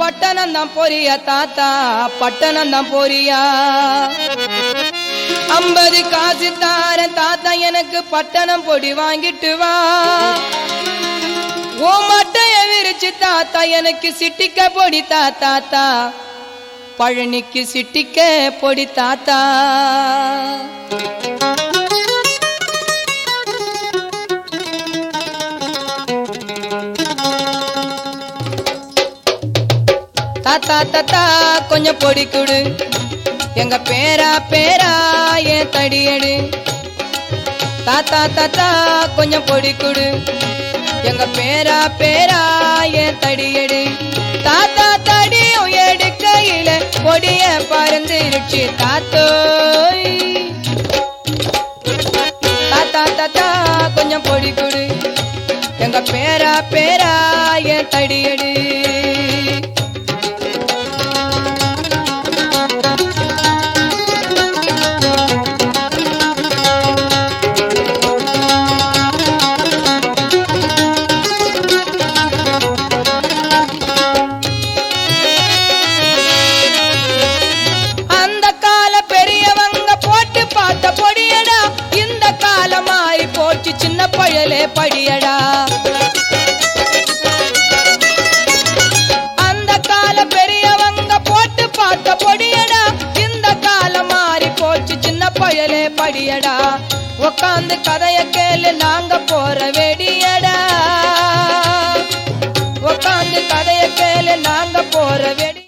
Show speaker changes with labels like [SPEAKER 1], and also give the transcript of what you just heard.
[SPEAKER 1] பட்டணம் தான் தாத்தா. பட்டணம் பொரியா ஐம்பது காசு தார தாத்தா எனக்கு பட்டணம் பொடி வாங்கிட்டு வா. ஓ மட்டைய விரிச்சு தாத்தா எனக்கு சிட்டிக்க பொடி தாத்தா. பழனிக்கு சிட்டிக்க பொடி தாத்தா. தாத்தா தாத்தா கொஞ்சம் பொடி கொடு எங்க பேரா பேரா ஏன் தடியடு தாத்தா தாத்தா கொஞ்சம் பொடி கொடு எங்க பேரா பேரா ஏன் தடியடு தாத்தா தடியும் எடுக்கையில பொடிய பறந்துருச்சு தாத்தோய் தாத்தா தாத்தா கொஞ்சம் பொடி கொடு எங்க பேரா பேரா ஏன் தடியடு சின்ன படியடா. அந்த கால பெரியவங்க போட்டு பார்த்த பொடியடா. இந்த காலம் மாறி போச்சு சின்ன பயலே படியடா. உக்காந்து கதைய கேளு நாங்க போற வெடியடா. உக்காந்து கதைய கேளு நாங்க போற வெடி